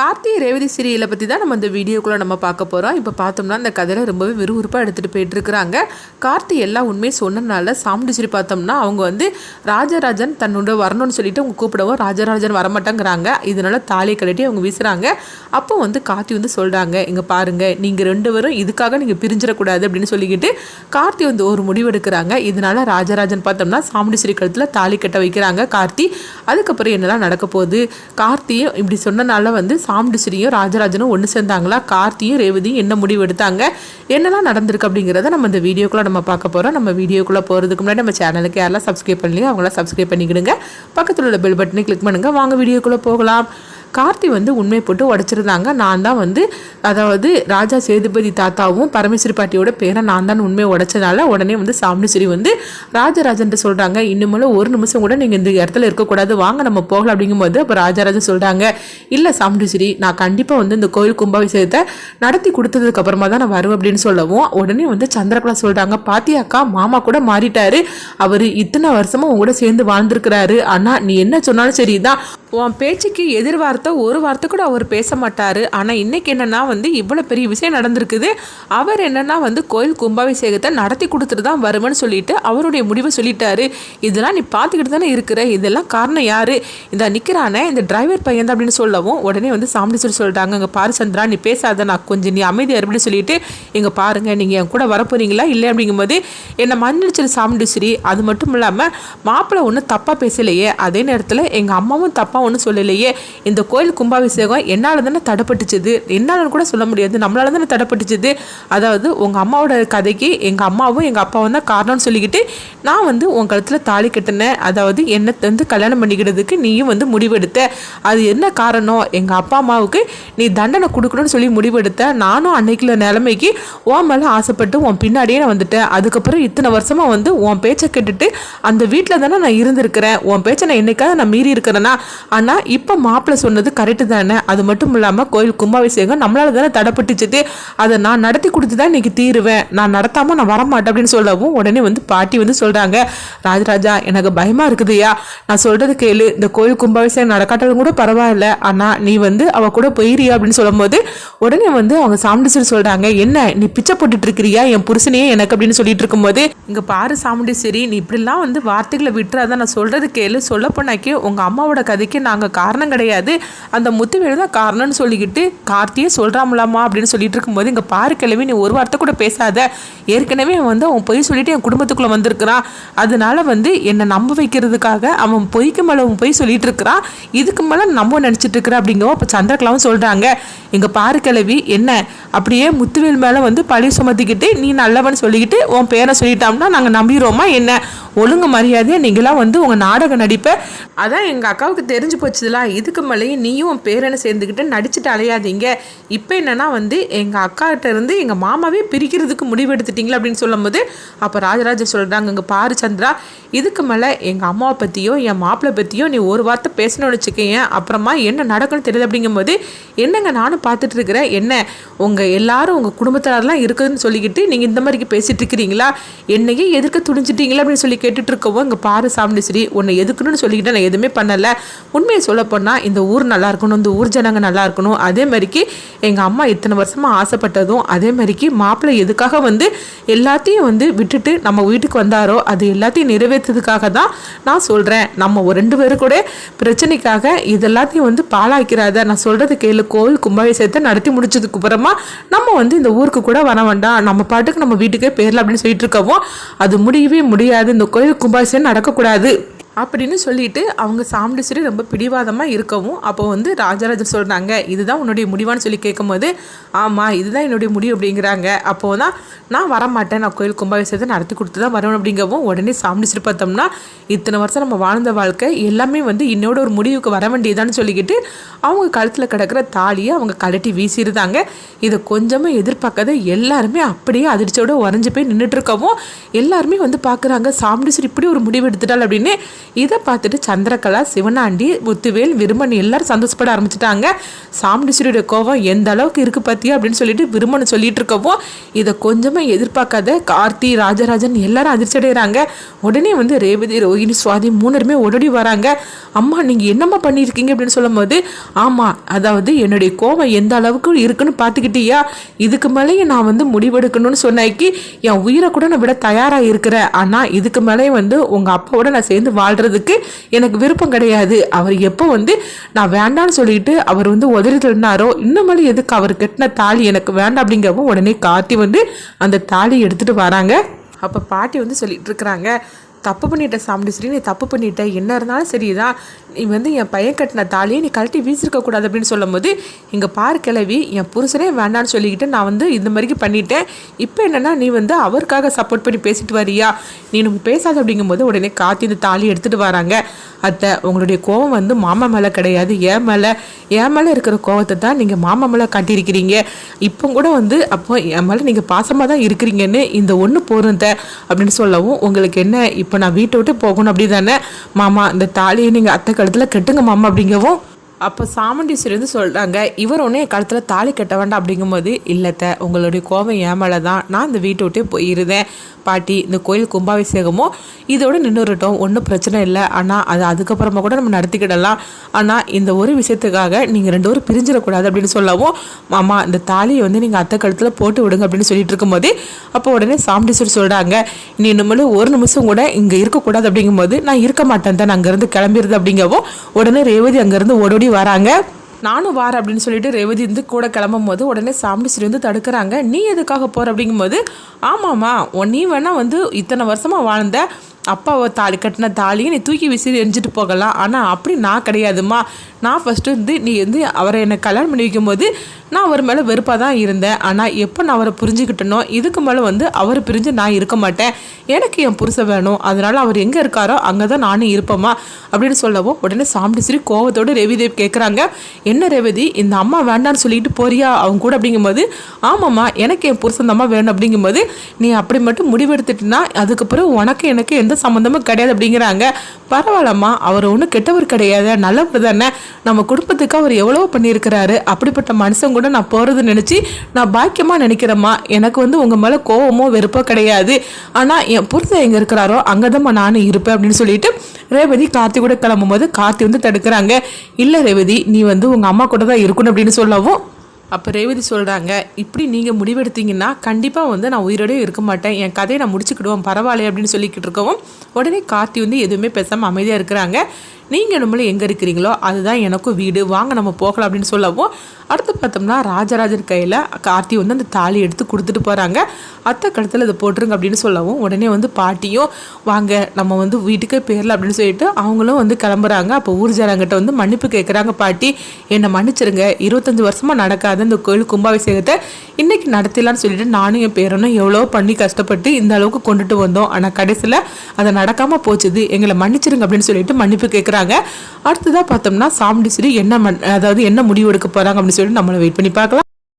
கார்த்தி ரேவதி சீரியலை பற்றி தான் நம்ம இந்த வீடியோக்குள்ளே நம்ம பார்க்க போகிறோம் இப்போ பார்த்தோம்னா அந்த கதையில் ரொம்பவே விறுவிறுப்பாக எடுத்துகிட்டு போயிட்டுருக்குறாங்க. கார்த்தி எல்லா உண்மையும் சொன்னனால சாமுண்டிச்சிரி பார்த்தோம்னா அவங்க வந்து ராஜராஜன் தன்னோட வரணும்னு சொல்லிட்டு அவங்க கூப்பிடவும் ராஜராஜன் வரமாட்டேங்கிறாங்க. இதனால தாலியை கழட்டி அவங்க வீசுகிறாங்க அப்போ வந்து கார்த்தி வந்து சொல்கிறாங்க இங்கே பாருங்கள் நீங்கள் ரெண்டு பேரும் இதுக்காக நீங்கள் பிரிஞ்சிடக்கூடாது அப்படின்னு சொல்லிக்கிட்டு கார்த்தி வந்து ஒரு முடிவு எடுக்கிறாங்க. இதனால ராஜராஜன் பார்த்தோம்னா சாமுண்டிச்சிரி கழுத்தில் தாலி கட்ட வைக்கிறாங்க கார்த்தி. அதுக்கப்புறம் என்னெல்லாம் நடக்க போகுது? கார்த்தியும் இப்படி சொன்னனால வந்து சாமுண்டிச்சிரியும் ராஜராஜனும் ஒன்று சேர்ந்தாங்களா? கார்த்தியும் ரேவதியும் என்ன முடிவு எடுத்தாங்க? என்னெல்லாம் நடந்திருக்கு அப்படிங்கிறத நம்ம இந்த வீடியோக்குள்ளே நம்ம பார்க்க போகிறோம் நம்ம வீடியோக்குள்ளே போகிறதுக்கு முன்னாடி நம்ம சேனலுக்கு யாரெல்லாம் சப்ஸ்கிரைப் பண்ணலையோ அவங்களாம் சப்ஸ்கிரைப் பண்ணிக்கிடுங்க. பக்கத்தில் உள்ள பெல் பட்டனை கிளிக் பண்ணுங்கள் வாங்க வீடியோக்குள்ளே போகலாம். கார்த்தி வந்து உண்மை போட்டு உடச்சிருந்தாங்க. நான் தான் வந்து அதாவது ராஜா சேதுபதி தாத்தாவும் பரமேஸ்வரி பாட்டியோட பேரை நான் தான் உண்மையை உடைச்சதால உடனே வந்து சாமிஸ்வரி வந்து ராஜராஜன்ட்டு சொல்கிறாங்க இன்னுமே ஒரு நிமிஷம் கூட நீங்கள் இந்த இடத்துல இருக்கக்கூடாது. வாங்க நம்ம போகலாம் அப்படிங்கும்போது அப்போ ராஜராஜன் சொல்கிறாங்க இல்லை சாமிஸ்வரி நான் கண்டிப்பாக வந்து இந்த கோயில் கும்பாபிஷேகத்தை நடத்தி கொடுத்ததுக்கு அப்புறமா தான் நான் வருவேன் அப்படின்னு சொல்லவும் உடனே வந்து சந்திரகலா சொல்கிறாங்க பாத்தியாக்கா மாமா கூட மாறிட்டாரு. அவர் இத்தனை வருஷமும் உங்க கூட சேர்ந்து வாழ்ந்துருக்கிறாரு. ஆனால் நீ என்ன சொன்னாலும் சரிதான். உன் பேச்சுக்கு எதிர்வார்த்தை ஒரு வார்த்தை கூட அவர் பேச மாட்டார். ஆனால் இன்னைக்கு என்னென்னா வந்து இவ்வளோ பெரிய விஷயம் நடந்திருக்குது. அவர் என்னென்னா வந்து கோயில் கும்பாபிஷேகத்தை நடத்தி கொடுத்துட்டு தான் வருவேன்னு சொல்லிட்டு அவருடைய முடிவை சொல்லிட்டாரு. இதெல்லாம் நீ பார்த்துக்கிட்டு தானே இருக்கிற? இதெல்லாம் காரணம் யாரு? இந்த நிற்கிறானே இந்த டிரைவர் பையன் தான் அப்படின்னு சொல்லவும் உடனே வந்து சாமுண்டீஸ்வரி சொல்லிட்டாங்க இங்கே பாரு சந்திரா நீ பேசாத நான் கொஞ்சம் நீ அமைதியாக அப்படின்னு சொல்லிட்டு இங்கே பாருங்க நீங்கள் என் கூட வரப்போறீங்களா இல்லை அப்படிங்கும்போது என்னை மன்னிச்சிரு சாமுண்டீஸ்வரி. அது மட்டும் இல்லாமல் மாப்பிள்ளை ஒன்றும் தப்பாக பேசலையே. அதே நேரத்தில் எங்கள் அம்மாவும் தப்பாக ஒன்றும் சொல்லலையே. இந்த கோயில் கும்பாபிஷேகம் என்னால் தானே தடைப்பட்டுச்சுது. என்னால் கூட சொல்ல முடியாது. நம்மளால தானே தடைப்பட்டுச்சுது. அதாவது உங்கள் அம்மாவோட கதைக்கு எங்கள் அம்மாவும் எங்கள் அப்பாவும் தான் காரணம்னு சொல்லிக்கிட்டு நான் வந்து உன் கழுத்தில் தாலி கட்டினேன். அதாவது என்னை வந்து கல்யாணம் பண்ணிக்கிறதுக்கு நீயும் வந்து முடிவெடுத்த. அது என்ன காரணம்? எங்கள் அப்பா அம்மாவுக்கு நீ தண்டனை கொடுக்கணும்னு சொல்லி முடிவெடுத்த. நானும் அன்னைக்குள்ள நிலைமைக்கு உன் மேலே ஆசைப்பட்டு உன் பின்னாடியே நான் வந்துட்டேன். அதுக்கப்புறம் இத்தனை வருஷமாக வந்து உன் பேச்சை கேட்டுட்டு அந்த வீட்டில் தானே நான் இருந்திருக்கிறேன். உன் பேச்சை நான் என்னைக்காவது நான் மீறி இருக்கிறேன்னா ஆனால் இப்போ மாப்பிள்ளை சொன்னது கரெக்டு தானே? அது மட்டும் இல்லாமல் கோயில் கும்பாபிஷேகம் நம்மளால தானே தடைப்பட்டுச்சுது அதை நான் நடத்தி கொடுத்து தான் இன்னைக்கு தீருவேன். நான் நடத்தாமல் நான் வரமாட்டேன் அப்படின்னு சொல்லவும் உடனே வந்து பாட்டி வந்து சொல்கிறாங்க ராஜராஜா எனக்கு பயமாக இருக்குதுயா நான் சொல்கிறது கேளு. இந்த கோயில் கும்பாபிஷேகம் நடக்காட்டதும் கூட பரவாயில்ல. ஆனால் நீ வந்து அவ கூட போயிரியா? அப்படின்னு சொல்லும்போது உடனே வந்து அவங்க சாமுண்டீஸ்வரி சொல்கிறாங்க என்ன நீ பிச்சை போட்டுட்டு இருக்கிறியா? என் புருஷனையே எனக்கு அப்படின்னு சொல்லிட்டு இருக்கும்போது இங்கே பாரு சாமுண்டீஸ்வரி நீ இப்படிலாம் வந்து வார்த்தைகளை விட்டுறாதான் நான் சொல்கிறது கேளு. சொல்ல உங்கள் அம்மாவோட கதைக்கு நாங்கள் காரணம் கிடையாது. அந்த முத்துவேலு தான் காரணம்னு சொல்லிக்கிட்டு கார்த்தியே சொல்கிறாமலாமா அப்படின்னு சொல்லிட்டு இருக்கும்போது இங்கே பாரு நீ ஒரு வார்த்தை கூட பேசாத. ஏற்கனவே அவன் வந்து அவன் பொய் சொல்லிட்டு என் குடும்பத்துக்குள்ளே வந்திருக்கிறான். அதனால வந்து என்னை நம்ப வைக்கிறதுக்காக அவன் பொய்க்கு மேலே அவன் பொய் சொல்லிட்டு இருக்கிறான். இதுக்கு மேலே நம்ம நினச்சிட்டு இருக்கிறான் அப்படிங்கவோ இப்போ சந்திரகலாவும் சொல்கிறாங்க இங்கே பாரு என்ன? அப்படியே முத்துவேல் மேலே வந்து பழி சுமத்திக்கிட்டு நீ நல்லவன் சொல்லிக்கிட்டு உன் பேரை சொல்லிட்டோம்னா நாங்கள் நம்பிடுவோமா என்ன? ஒழுங்கு மரியாதையாக நீங்களாம் வந்து உங்கள் நாடகம் நடிப்பை? அதான் எங்கள் அக்காவுக்கு தெரிஞ்சு போச்சுதுல இதுக்கு மேலேயும் நீயும் பேரனை சேர்ந்துக்கிட்டு நடிச்சுட்டு அலையாதீங்க. இப்போ என்னென்னா வந்து எங்கள் அக்காட்ட இருந்து எங்கள் மாமாவே பிரிக்கிறதுக்கு முடிவு எடுத்துட்டீங்களா அப்படின்னு சொல்லும்போது அப்போ ராஜராஜ சொல்கிறாங்க இங்கே பாரு சந்திரா இதுக்கு மேலே எங்கள் அம்மாவை பற்றியோ என் மாப்பிள்ளை பற்றியோ நீ ஒரு வார்த்தை பேசணும்னு வச்சுக்கேன் அப்புறமா என்ன நடக்குன்னு தெரியுது அப்படிங்கும்போது என்னங்க நானும் பார்த்துட்டு இருக்கிறேன் என்ன உங்கள் எல்லாரும் உங்கள் குடும்பத்தாரெலாம் இருக்குதுன்னு சொல்லிக்கிட்டு நீங்கள் இந்த மாதிரிக்கு பேசிகிட்டு இருக்கிறீங்களா? என்னையே எதிர்க்க துணிஞ்சிட்டீங்களா அப்படின்னு சொல்லி கேட்டுட்டு இருக்கவும் இங்கே பாரு சாமுண்டீஸ்வரி உன்னை எதுக்குன்னு சொல்லிக்கிட்டு நான் எதுவுமே பண்ணலை. உண்மையை சொல்லப்போனால் இந்த ஊர் நல்லா இருக்கணும் இந்த ஊர் ஜனங்க நல்லா இருக்கணும். அதே மாதிரிக்கு எங்கள் அம்மா இத்தனை வருஷமாக ஆசைப்பட்டதும் அதே மாதிரிக்கு மாப்பிள்ளை எதுக்காக வந்து எல்லாத்தையும் வந்து விட்டுட்டு நம்ம வீட்டுக்கு வந்தாரோ அது எல்லாத்தையும் நிறைவேற்றதுக்காக தான் நான் சொல்கிறேன் நம்ம ஒரு ரெண்டு பேரும் கூட பிரச்சனைக்காக இது எல்லாத்தையும் வந்து பாழாக்கிறாத நான் சொல்கிறது கேளு கோவில் கும்பாபிஷேகத்தை நடத்தி முடிச்சதுக்கு அப்புறமா நம்ம வந்து இந்த ஊருக்கு கூட வர வேண்டாம். நம்ம பாட்டுக்கு நம்ம வீட்டுக்கே பேரல அப்படின்னு சொல்லிட்டு இருக்கவும் அது முடியவே முடியாது. இந்த கோயில் கும்பாபிஷேகம் நடக்கக்கூடாது. அப்படின்னு சொல்லிட்டு அவங்க சாமுண்டீஸ்வரி ரொம்ப பிடிவாதமாக இருக்கவும் அப்போ வந்து ராஜராஜர் சொல்கிறாங்க இதுதான் உன்னுடைய முடிவான்னு சொல்லி கேட்கும்போது ஆமாம் இதுதான் என்னுடைய முடிவு அப்படிங்கிறாங்க. அப்போ தான் நான் வரமாட்டேன் நான் கோயில் கும்பாபிஷேகத்தை நடத்தி கொடுத்து தான் வரணும் அப்படிங்கவும் உடனே சாமுண்டீஸ்வரி பார்த்தோம்னா இத்தனை வருஷம் நம்ம வாழ்ந்த வாழ்க்கை எல்லாமே வந்து இன்னோட ஒரு முடிவுக்கு வர வேண்டியதான்னு சொல்லிக்கிட்டு அவங்க கழுத்தில் கிடக்கிற தாலியை அவங்க கழட்டி வீசியிருந்தாங்க இதை கொஞ்சமாக எதிர்பார்க்காத எல்லாருமே அப்படியே அதிர்ச்சியோடு உறைஞ்சி போய் நின்றுட்டு இருக்கவும் எல்லாருமே வந்து பார்க்குறாங்க சாமுண்டீஸ்வரி இப்படி ஒரு முடிவு எடுத்துட்டாள் அப்படின்னு. இதை பார்த்துட்டு சந்திரகலா சிவனாண்டி முத்துவேல் விருமன் எல்லாரும் சந்தோஷப்பட ஆரம்பிச்சிட்டாங்க. சாமுண்டீஸ்வரியோட கோவம் எந்த அளவுக்கு இருக்கு பத்தியா அப்படின்னு சொல்லிட்டு விருமன் சொல்லிட்டு இருக்கவும் இதை கொஞ்சமே எதிர்பார்க்காத கார்த்தி ராஜராஜன் எல்லாரும் அதிர்ச்சி அடைகிறாங்க உடனே வந்து ரேவதி ரோஹிணி சுவாதி மூணுருமே உடனடி வராங்க. அம்மா நீங்கள் என்னம்மா பண்ணியிருக்கீங்க அப்படின்னு சொல்லும்போது ஆமாம் அதாவது என்னுடைய கோவம் எந்த அளவுக்கு இருக்குன்னு பார்த்துக்கிட்டியா? இதுக்கு மேலேயும் நான் வந்து முடிவெடுக்கணும்னு சொன்னாக்கி என் உயிரை கூட நான் விட தயாராக இருக்கிறேன். ஆனால் இதுக்கு மேலேயும் வந்து உங்கள் அப்பாவோட நான் சேர்ந்து பண்ணுறதுக்கு எனக்கு விருப்பம் கிடையாது. அவர் எப்போ வந்து நான் வேண்டாம்னு சொல்லிட்டு அவர் வந்து உதறி தள்ளினாரோ இன்னும் எதுக்கு அவர் கட்டின தாலி எனக்கு வேண்டாம் அப்படிங்கிறப்போ உடனே காத்தி வந்து அந்த தாலி எடுத்துகிட்டு வராங்க. அப்போ பாட்டி வந்து சொல்லிட்டு இருக்கிறாங்க தப்பு பண்ணிட்ட சாமுண்டீஸ்வரி நீ தப்பு பண்ணிட்ட. என்ன இருந்தாலும் சரிதான் நீ வந்து என் பையன் கட்டின தாலியை நீ கழட்டி வீசிருக்க கூடாது அப்படின்னு சொல்லும்போது இங்கே பார் கிளவி என் புருஷனே வேண்டான்னு சொல்லிக்கிட்டு நான் வந்து இந்த மாதிரிக்கு பண்ணிட்டேன். இப்போ என்னென்னா நீ வந்து அவருக்காக சப்போர்ட் பண்ணி பேசிட்டு வரியா? நீ நம்ம பேசாத அப்படிங்கும்போது உடனே காத்தி இந்த தாலி எடுத்துகிட்டு வராங்க. அத்தை உங்களுடைய கோவம் வந்து மாமா மேலே கிடையாது. ஏன் மேலே என் மேலே இருக்கிற கோவத்தை தான் நீங்கள் மாமா மேலே காட்டியிருக்கிறீங்க. இப்போ கூட வந்து அப்போ என் மேலே நீங்கள் பாசமாக தான் இருக்கிறீங்கன்னு இந்த ஒன்று போகிறத அப்படின்னு சொல்லவும் உங்களுக்கு என்ன இப்போ நான் வீட்டை விட்டு போகணும் அப்படி தானே மாமா இந்த தாலியை நீங்கள் அத்தை கழுத்தில் கெட்டுங்க மாமா அப்படிங்கவும் அப்போ சாமுண்டீஸ்வரி வந்து சொல்கிறாங்க இவர் ஒன்றும் என் கழுத்தில் தாலி கட்ட வேண்டாம் அப்படிங்கும்போது இல்லைத்த உங்களுடைய கோபம் ஏமலை தான் நான் இந்த வீட்டை விட்டே போயிருந்தேன். பாட்டி இந்த கோயில் கும்பாபிஷேகமோ இதோடு நின்றுட்டோம் ஒன்றும் பிரச்சனை இல்லை. ஆனால் அது அதுக்கப்புறமா கூட நம்ம நடத்திக்கிடலாம். ஆனால் இந்த ஒரு விஷயத்துக்காக நீங்கள் ரெண்டு பேரும் பிரிஞ்சிடக்கூடாது அப்படின்னு சொல்லவும் மாமா இந்த தாலியை வந்து நீங்கள் அத்தை கழுத்தில் போட்டு விடுங்க அப்படின்னு சொல்லிட்டு இருக்கும்போது அப்போ உடனே சாமுண்டீஸ்வரி சொல்கிறாங்க நீ இனிமேல் ஒரு நிமிஷம் கூட இங்கே இருக்கக்கூடாது அப்படிங்கும்போது நான் இருக்க மாட்டேன் தான் அங்கேருந்து கிளம்பிடுது அப்படிங்கவும் உடனே ரேவதி அங்கேருந்து ஓடோடி வராங்க. நானும் வார அப்படின்னு சொல்லிட்டு ரேவதி வந்து கூட கிளம்பும் போது உடனே ஸ்ரீ வந்து தடுக்கிறாங்க. நீ எதுக்காக போகிற அப்படிங்கும்போது ஆமாம்மா உன் நீ வேணால் வந்து இத்தனை வருஷமாக வாழ்ந்த அப்பாவை தாலி கட்டின தாலியை நீ தூக்கி விசிறி எரிஞ்சிட்டு போகலாம். ஆனால் அப்படி நான் கிடையாதுமா நான் ஃபஸ்ட்டு வந்து நீ வந்து அவரை என்னை கல்யாணம் பண்ணி வைக்கும்போது நான் அவர் மேலே வெறுப்பாக தான் இருந்தேன். ஆனால் எப்போ நான் அவரை புரிஞ்சுக்கிட்டனோ இதுக்கு மேலே வந்து அவர் பிரிஞ்சு நான் இருக்க மாட்டேன். எனக்கு என் புருஷன் வேணும். அதனால் அவர் எங்கே இருக்காரோ அங்கே தான் நானும் இருப்போமா அப்படின்னு சொல்லவும் உடனே சாம்பிடிச்சிரி கோவத்தோடு ரேவிதேவ் கேட்குறாங்க என்ன ரேவதி இந்த அம்மா வேண்டான்னு சொல்லிட்டு போறியா? அவங்க கூட? அப்படிங்கும்போது ஆமாம்மா எனக்கு என் புருஷன் அம்மா வேணும். அப்படிங்கும்போது நீ அப்படி மட்டும் முடிவெடுத்துட்டுனா அதுக்கப்புறம் உனக்கு எனக்கு எந்த சம்மந்தமும் கிடையாது அப்படிங்கிறாங்க. பரவாயில்லம்மா அவர் ஒன்றும் கெட்டவர் கிடையாது நல்லவர் தானே. நம்ம குடும்பத்துக்கு அவர் எவ்வளோ பண்ணியிருக்கிறாரு. அப்படிப்பட்ட மனுஷன் கூட நான் போகிறது நினச்சி நான் பாக்கியமாக நினைக்கிறேம்மா. எனக்கு வந்து உங்கள் மேலே கோவமோ வெறுப்போ கிடையாது. ஆனால் என் புருஷன் எங்கே இருக்கிறாரோ அங்கே தான் நானும் இருப்பேன் அப்படின்னு சொல்லிட்டு ரேவதி கார்த்தி கூட கிளம்பும்போது கார்த்தி வந்து தடுக்கிறாங்க. இல்லை ரேவதி நீ வந்து உங்கள் அம்மா கூட தான் இருக்கணும் அப்படின்னு சொல்லவும் அப்போ ரேவதி சொல்கிறாங்க இப்படி நீங்கள் முடிவெடுத்தீங்கன்னா கண்டிப்பாக வந்து நான் உயிரோடய இருக்க மாட்டேன். என் கதையை நான் முடிச்சுக்கிடுவோம் பரவாயில்ல அப்படின்னு சொல்லிக்கிட்டு இருக்கவும் உடனே கார்த்தி வந்து எதுவுமே பேசாமல் அமைதியாக இருக்கிறாங்க. நீங்கள் நம்மளும் எங்கே இருக்கிறீங்களோ அதுதான் எனக்கும் வீடு. வாங்க நம்ம போகலாம் அப்படின்னு சொல்லவும் அடுத்து பார்த்தோம்னா ராஜராஜன் கையில் கார்த்தி வந்து அந்த தாலி எடுத்து கொடுத்துட்டு போகிறாங்க அத்தை கழுத்தில் இதை போட்டுருங்க அப்படின்னு சொல்லவும் உடனே வந்து பாட்டியும் வாங்க நம்ம வந்து வீட்டுக்கே போயிடலாம் அப்படின்னு சொல்லிட்டு அவங்களும் வந்து கிளம்புறாங்க. அப்போ ஊர் ஜனங்கிட்ட வந்து மன்னிப்பு கேட்குறாங்க பாட்டி என்னை மன்னிச்சிருங்க. இருபத்தஞ்சி வருஷமாக நடக்காத இந்த கோயில் கும்பாபிஷேகத்தை இன்றைக்கி நடத்திடலான்னு சொல்லிட்டு நானும் என் பேரனும் எவ்வளோ பண்ணி கஷ்டப்பட்டு இந்த அளவுக்கு கொண்டுட்டு வந்தோம். ஆனால் கடைசியில் அதை நடக்காமல் போச்சுது. எங்களை மன்னிச்சிருங்க அப்படின்னு சொல்லிட்டு மன்னிப்பு கேட்குறாங்க அடுத்ததாக பார்த்தோம்னா சாமுண்டீஸ்வரி என்ன அதாவது என்ன முடிவு எடுக்க போகிறாங்க அப்படின்னு சொல்லிட்டு நம்மளை வெயிட் பண்ணி பார்க்கலாம்.